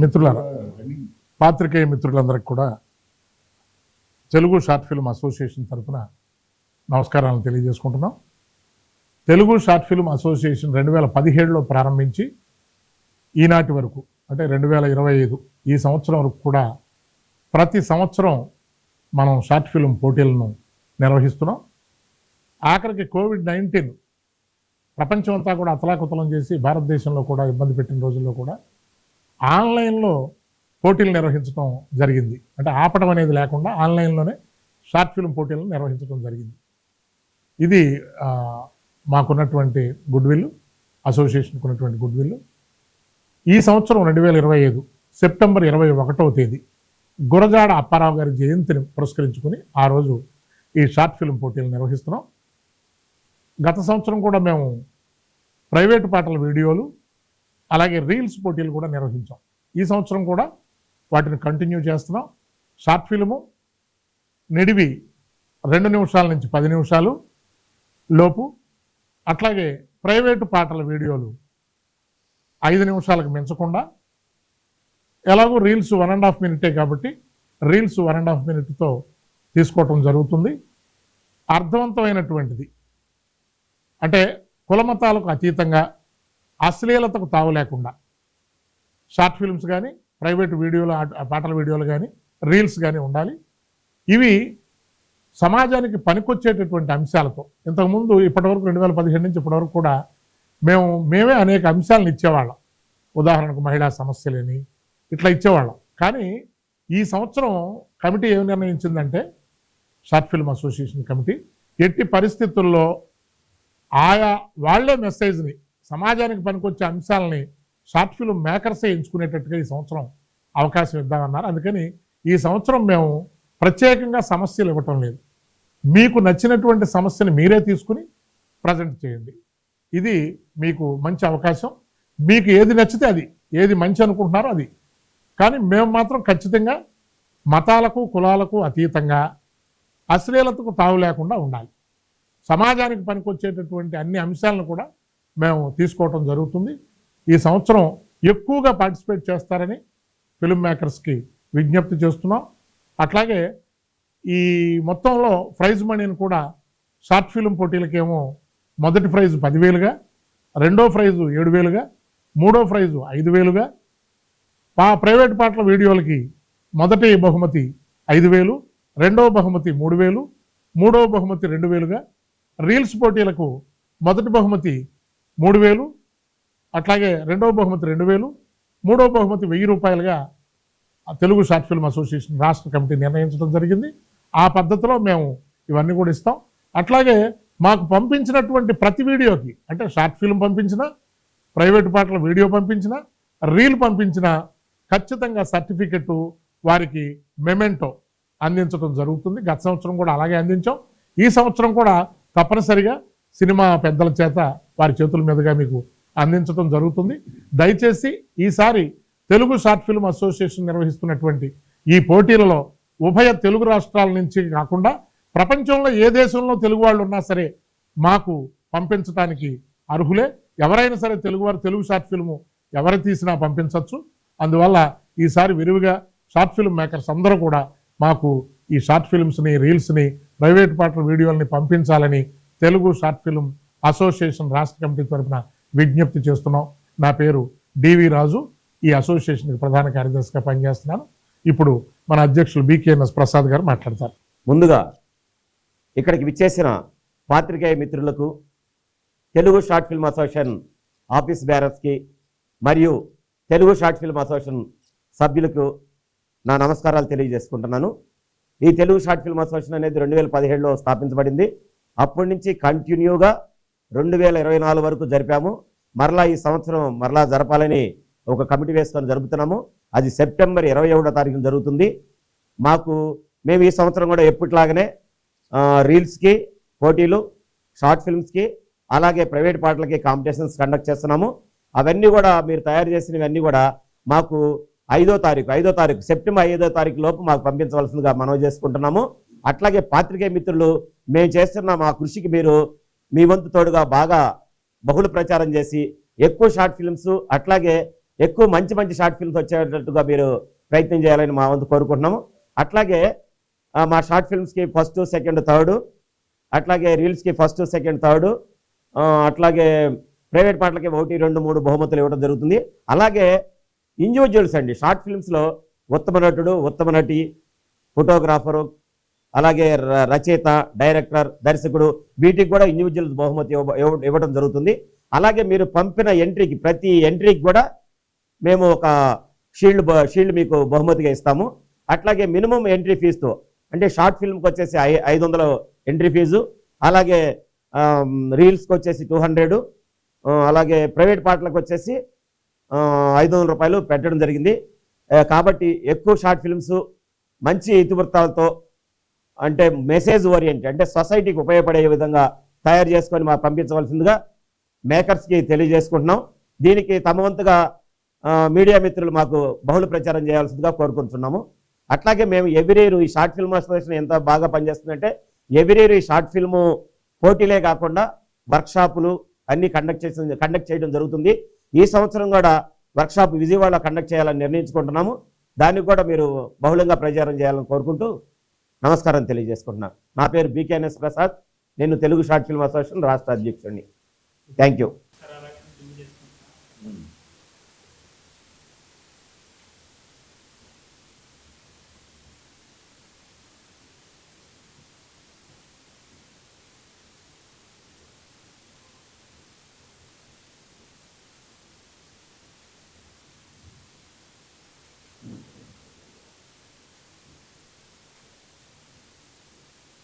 మిత్రులారా పాత్రికేయ మిత్రులందరికి కూడా తెలుగు షార్ట్ ఫిల్మ్ అసోసియేషన్ తరఫున నమస్కారాలను తెలియజేసుకుంటున్నాం. తెలుగు షార్ట్ ఫిల్మ్ అసోసియేషన్ రెండు వేల పదిహేడులో ప్రారంభించి ఈనాటి వరకు అంటే రెండు వేల ఇరవై ఐదు ఈ సంవత్సరం వరకు కూడా ప్రతి సంవత్సరం మనం షార్ట్ ఫిల్మ్ పోటీలను నిర్వహిస్తున్నాం. ఆఖరికి కోవిడ్ నైన్టీన్ ప్రపంచం అంతా కూడా అతలాకుతలం చేసి భారతదేశంలో కూడా ఇబ్బంది పెట్టిన రోజుల్లో కూడా ఆన్లైన్లో పోటీలు నిర్వహించడం జరిగింది. అంటే ఆపడం అనేది లేకుండా ఆన్లైన్లోనే షార్ట్ ఫిల్మ్ పోటీలను నిర్వహించడం జరిగింది. ఇది మాకున్నటువంటి గుడ్ విల్ అసోసియేషన్కు ఉన్నటువంటి గుడ్ విల్ ఈ సంవత్సరం రెండు వేల ఇరవై ఐదు సెప్టెంబర్ ఇరవై ఒకటవ తేదీ గురజాడ అప్పారావు గారి జయంతిని పురస్కరించుకుని ఆ రోజు ఈ షార్ట్ ఫిల్మ్ పోటీలు నిర్వహిస్తున్నాం. గత సంవత్సరం కూడా మేము ప్రైవేటు పాటల వీడియోలు అలాగే రీల్స్ పోటీలు కూడా నిర్వహించాం. ఈ సంవత్సరం కూడా వాటిని కంటిన్యూ చేస్తున్నాం. షార్ట్ ఫిల్ము నిడివి రెండు నిమిషాల నుంచి పది నిమిషాలు లోపు. అట్లాగే ప్రైవేటు పాటల వీడియోలు ఐదు నిమిషాలకు మించకుండా. ఎలాగో రీల్స్ వన్ అండ్ హాఫ్ మినిటే కాబట్టి రీల్స్ వన్ అండ్ హాఫ్ మినిట్తో తీసుకోవటం జరుగుతుంది. అర్థవంతమైనటువంటిది. అంటే కులమతాలకు అతీతంగా అశ్లీలతకు తావు లేకుండా. షార్ట్ ఫిల్మ్స్ కానీ ప్రైవేట్ వీడియోలు పాటల వీడియోలు కానీ రీల్స్ కానీ ఉండాలి. ఇవి సమాజానికి పనికొచ్చేటటువంటి అంశాలతో. ఇంతకుముందు ఇప్పటివరకు రెండు వేల పదిహేడు నుంచి ఇప్పటివరకు కూడా మేము మేమే అనేక అంశాలను ఇచ్చేవాళ్ళం. ఉదాహరణకు మహిళా సమస్యలని ఇట్లా ఇచ్చేవాళ్ళం. కానీ ఈ సంవత్సరం కమిటీ ఏం నిర్ణయించిందంటే షార్ట్ ఫిల్మ్ అసోసియేషన్ కమిటీ ఎట్టి పరిస్థితుల్లో ఆయా వాళ్ళే మెసేజ్ని సమాజానికి పనికొచ్చే అంశాలని షార్ట్ ఫిల్మ్ మేకర్సే ఎంచుకునేటట్టుగా ఈ సంవత్సరం అవకాశం ఇద్దామన్నారు. అందుకని ఈ సంవత్సరం మేము ప్రత్యేకంగా సమస్యలు ఇవ్వటం లేదు. మీకు నచ్చినటువంటి సమస్యని మీరే తీసుకుని ప్రజెంట్ చేయండి. ఇది మీకు మంచి అవకాశం. మీకు ఏది నచ్చితే అది ఏది మంచి అనుకుంటున్నారో అది. కానీ మేము మాత్రం ఖచ్చితంగా మతాలకు కులాలకు అతీతంగా అశ్లీలతకు తావు లేకుండా ఉండాలి. సమాజానికి పనికొచ్చేటటువంటి అన్ని అంశాలను కూడా మేము తీసుకోవటం జరుగుతుంది. ఈ సంవత్సరం ఎక్కువగా పార్టిసిపేట్ చేస్తారని ఫిల్మ్ మేకర్స్కి విజ్ఞప్తి చేస్తున్నాం. అట్లాగే ఈ మొత్తంలో ప్రైజ్ మనీని కూడా షార్ట్ ఫిల్మ్ పోటీలకేమో మొదటి ప్రైజ్ పదివేలుగా రెండో ప్రైజు ఏడు వేలుగా మూడో ప్రైజు ఐదు వేలుగా పా ప్రైవేట్ పాటల వీడియోలకి మొదటి బహుమతి ఐదు వేలు రెండవ బహుమతి మూడు వేలు మూడవ బహుమతి రెండు వేలుగా రీల్స్ పోటీలకు మొదటి బహుమతి మూడు వేలు అట్లాగే రెండవ బహుమతి రెండు వేలు మూడవ బహుమతి వెయ్యి రూపాయలుగా తెలుగు షార్ట్ ఫిల్మ్ అసోసియేషన్ రాష్ట్ర కమిటీ నిర్ణయించడం జరిగింది. ఆ పద్ధతిలో మేము ఇవన్నీ కూడా ఇస్తాం. అట్లాగే మాకు పంపించినటువంటి ప్రతి వీడియోకి అంటే షార్ట్ ఫిల్మ్ పంపించిన ప్రైవేట్ పాటల వీడియో పంపించిన రీల్ పంపించిన ఖచ్చితంగా సర్టిఫికెట్ వారికి మెమెంటో అందించడం జరుగుతుంది. గత సంవత్సరం కూడా అలాగే అందించాం. ఈ సంవత్సరం కూడా తప్పనిసరిగా సినిమా పెద్దల చేత వారి చేతుల మీదుగా మీకు అందించడం జరుగుతుంది. దయచేసి ఈసారి తెలుగు షార్ట్ ఫిల్మ్ అసోసియేషన్ నిర్వహిస్తున్నటువంటి ఈ పోటీలలో ఉభయ తెలుగు రాష్ట్రాల నుంచి కాకుండా ప్రపంచంలో ఏ దేశంలో తెలుగు వాళ్ళు ఉన్నా సరే మాకు పంపించడానికి అర్హులే. ఎవరైనా సరే తెలుగువారు తెలుగు షార్ట్ ఫిల్ము ఎవరు తీసినా పంపించవచ్చు. అందువల్ల ఈసారి విరివిగా షార్ట్ ఫిల్మ్ మేకర్స్ అందరూ కూడా మాకు ఈ షార్ట్ ఫిల్మ్స్ని రీల్స్ని ప్రైవేట్ పాటల వీడియోల్ని పంపించాలని తెలుగు షార్ట్ ఫిల్మ్ అసోసియేషన్ రాష్ట్ర కమిటీ తరఫున విజ్ఞప్తి చేస్తున్నాం. నా పేరు డివి రాజు. ఈ అసోసియేషన్కి ప్రధాన కార్యదర్శిగా పనిచేస్తున్నాను. ఇప్పుడు మన అధ్యక్షులు బీకేఎన్ఎస్ ప్రసాద్ గారు మాట్లాడతారు. ముందుగా ఇక్కడికి విచ్చేసిన పాత్రికేయ మిత్రులకు Telugu short film association office బ్యారర్స్కి మరియు తెలుగు షార్ట్ ఫిల్మ్ అసోసియేషన్ సభ్యులకు నా నమస్కారాలు తెలియజేసుకుంటున్నాను. ఈ తెలుగు షార్ట్ ఫిల్మ్ అసోసియేషన్ అనేది రెండు వేల పదిహేడులో స్థాపించబడింది. అప్పటి నుంచి కంటిన్యూగా రెండు వేల ఇరవై నాలుగు వరకు జరిపాము. మరలా ఈ సంవత్సరం మరలా జరపాలని ఒక కమిటీ వేసుకొని జరుపుతున్నాము. అది సెప్టెంబర్ ఇరవై ఒకటో తారీఖున జరుగుతుంది. మాకు మేము ఈ సంవత్సరం కూడా ఎప్పట్లాగానే రీల్స్కి పోటీలు షార్ట్ ఫిల్మ్స్కి అలాగే ప్రైవేట్ పాటలకి కాంపిటీషన్స్ కండక్ట్ చేస్తున్నాము. అవన్నీ కూడా మీరు తయారు చేసినవన్నీ కూడా మాకు ఐదో తారీఖు ఐదో తారీఖు సెప్టెంబర్ ఐదో తారీఖు లోపు మాకు పంపించవలసిందిగా మనవి చేసుకుంటున్నాము. అట్లాగే పాత్రికేయ మిత్రులు మేము చేస్తున్న మా కృషికి మీరు మీ వంతు తోడుగా బాగా బహుళ ప్రచారం చేసి ఎక్కువ షార్ట్ ఫిల్మ్స్ అట్లాగే ఎక్కువ మంచి మంచి షార్ట్ ఫిల్మ్స్ వచ్చేటట్టుగా మీరు ప్రయత్నం చేయాలని మా వంతు కోరుకుంటున్నాము. అట్లాగే మా షార్ట్ ఫిల్మ్స్కి ఫస్ట్ సెకండ్ థర్డ్ అట్లాగే రీల్స్కి ఫస్ట్ సెకండ్ థర్డ్ అట్లాగే ప్రైవేట్ పాటలకి ఒకటి రెండు మూడు బహుమతులు ఇవ్వడం జరుగుతుంది. అలాగే ఇండివిజువల్స్ అండి షార్ట్ ఫిల్మ్స్లో ఉత్తమ నటుడు ఉత్తమ నటి ఫోటోగ్రాఫరు అలాగే ర- రచయిత డైరెక్టర్ దర్శకుడు వీటికి కూడా ఇండివిజువల్స్ బహుమతి ఇవ్వడం జరుగుతుంది. అలాగే మీరు పంపిన ఎంట్రీకి ప్రతి ఎంట్రీకి కూడా మేము ఒక షీల్డ్ బ- షీల్డ్ మీకు బహుమతిగా ఇస్తాము. అట్లాగే మినిమం ఎంట్రీ ఫీజుతో అంటే షార్ట్ ఫిల్మ్కి వచ్చేసి ఐ ఐదు వందల ఎంట్రీ ఫీజు అలాగే రీల్స్కి వచ్చేసి టూ హండ్రెడ్ అలాగే ప్రైవేట్ పాటలకు వచ్చేసి ఐదు వందల రూపాయలు పెట్టడం జరిగింది. కాబట్టి ఎక్కువ షార్ట్ ఫిల్మ్స్ మంచి ఇతివృత్తాలతో అంటే మెసేజ్ ఓరియంట్ అంటే సొసైటీకి ఉపయోగపడే విధంగా తయారు చేసుకొని మాకు పంపించవలసిందిగా మేకర్స్కి తెలియజేసుకుంటున్నాం. దీనికి తమ వంతుగా మీడియా మిత్రులు మాకు బహుళ ప్రచారం చేయాల్సిందిగా కోరుకుంటున్నాము. అట్లాగే మేము ఎవ్రీ ఈ షార్ట్ ఫిల్మ్ అసోసియేషన్ ఎంత బాగా పనిచేస్తుందంటే ఎవ్రీ ఈ షార్ట్ ఫిల్ము పోటీలే కాకుండా వర్క్షాపులు అన్నీ కండక్ట్ చేసి కండక్ట్ చేయడం జరుగుతుంది. ఈ సంవత్సరం కూడా వర్క్షాప్ విజయవాడలో కండక్ట్ చేయాలని నిర్ణయించుకుంటున్నాము. దానికి కూడా మీరు బహుళంగా ప్రచారం చేయాలని కోరుకుంటూ నమస్కారం తెలియజేసుకుంటున్నాను. నా పేరు బీకేఎన్ఎస్ ప్రసాద్. నేను తెలుగు షార్ట్ ఫిల్మ్ అసోసియేషన్ రాష్ట్ర అధ్యక్షుడిని. Thank you.